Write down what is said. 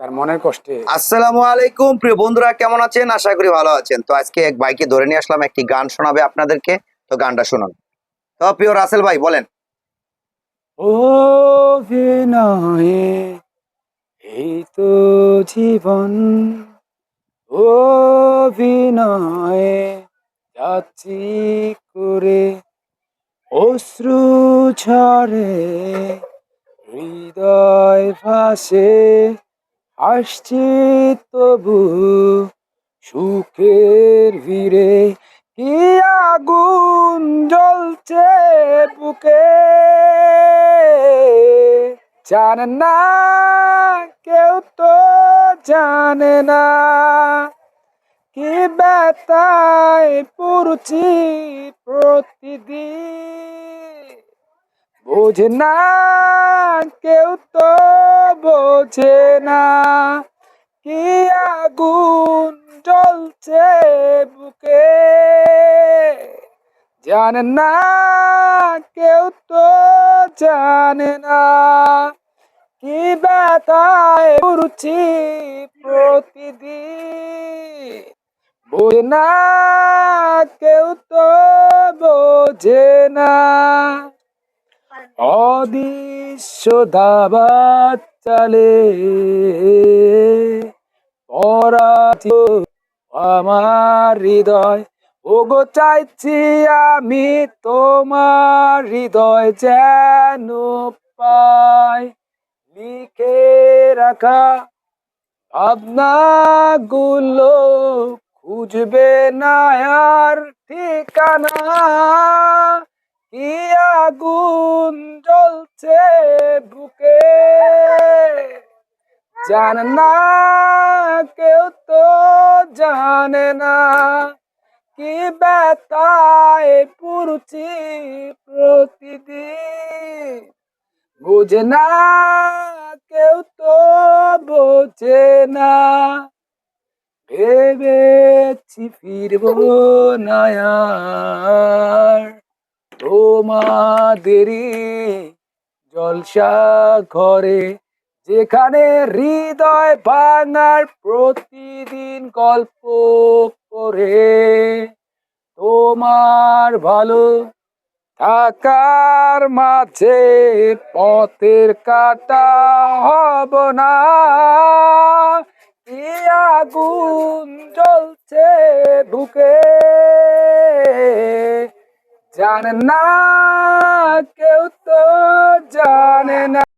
তার মনের কষ্টে। আসসালামু আলাইকুম। প্রিয় বন্ধুরা কেমন আছেন? আশা করি ভালো আছেন। তো আজকে এক ভাইকে ধরে নিয়ে আসলাম একটি গান শোনাবে আপনাদেরকে। তো গানটা শুনুন। তো প্রিয় রাসেল ভাই বলেন। ও বিনয়ে এই তো জীবন। ও বিনয়ে যাচ্ছি করে অশ্রু ঝরে হৃদয় ভাসে। আসছে তবু সুখের ভিড়ে কি আগুন জ্বলছে বুকে? জানে না, কেউ তো জানে না কি ব্যথায় পড়ছি প্রতিদিন। বোঝে না কেউ তো বোঝে না। কি আগুন জ্বলছে বুকে? জানে না, কেউ তো জানে না। কি ব্যথায় পড়ছি প্রতিদিন। বোঝে না, কেউ তো বোঝে না। অদৃশ্য দাবাত চালে পরাজিত আমার হৃদয়। ওগো, চাইছি আমি তোমার হৃদয় যেন পাই। লিখে রাখা ভাবনাগুলো খুঁজবে না আর ঠিকানা। কি আগুন জ্বলছে বুকে। জানে না কেউ তো জানে না কি ব্যথায় পুরুচি প্রতিদিন। বোঝে না কেউ তো বোঝে না। ভেবেছি ফিরবো না আর তোমাদেরই জলসা ঘরে যেখানে হৃদয় ভাঙার প্রতিদিন গল্প করে। তোমার ভালো থাকার মাঝে পথের কাটা হব না। আগুন জ্বলছে বুকে। জানে না কেউ জানে না।